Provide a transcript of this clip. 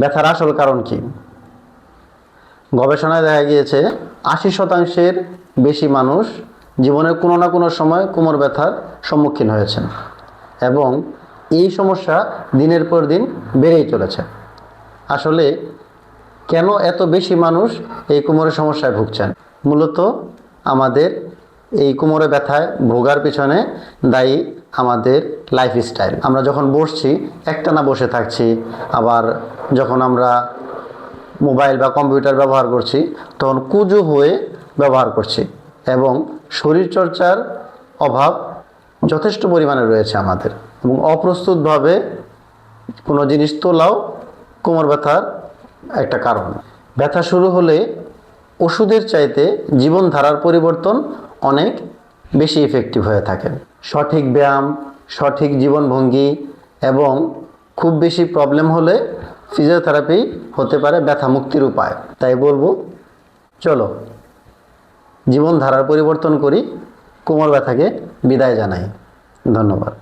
ব্যথার আসল কারণ কি? গবেষণায় দেখা গিয়েছে, আশি শতাংশের বেশি মানুষ জীবনের কোনো না কোনো সময় কোমর ব্যথার সম্মুখীন হয়েছেন এবং এই সমস্যা দিনের পর দিন বেড়েই চলেছে। আসলে কেন এত বেশি মানুষ এই কোমরের সমস্যায় ভুগছেন? মূলত আমাদের এই কোমরে ব্যথায় ভোগার পিছনে দায়ী আমাদের লাইফস্টাইল আমরা যখন বসছি, একটানা বসে থাকছি, আবার যখন আমরা মোবাইল বা কম্পিউটার ব্যবহার করছি, তখন কুজু হয়ে ব্যবহার করছি এবং শরীরচর্চার অভাব যথেষ্ট পরিমাণে রয়েছে আমাদের এবং অপ্রস্তুতভাবে কোনো জিনিস তোলাও কোমর ব্যথার একটা কারণ। ব্যথা শুরু হলে ওষুধের চাইতে জীবনধারার পরিবর্তন অনেক বেশি ইফেক্টিভ হয়ে থাকে। সঠিক ব্যায়াম, সঠিক জীবনভঙ্গি এবং খুব বেশি প্রবলেম হলে ফিজিওথেরাপি হতে পারে ব্যথা মুক্তির উপায়। তাই বলব, চলো, জীবনধারার পরিবর্তন করি, কোমর ব্যথাকে বিদায় জানাই। ধন্যবাদ।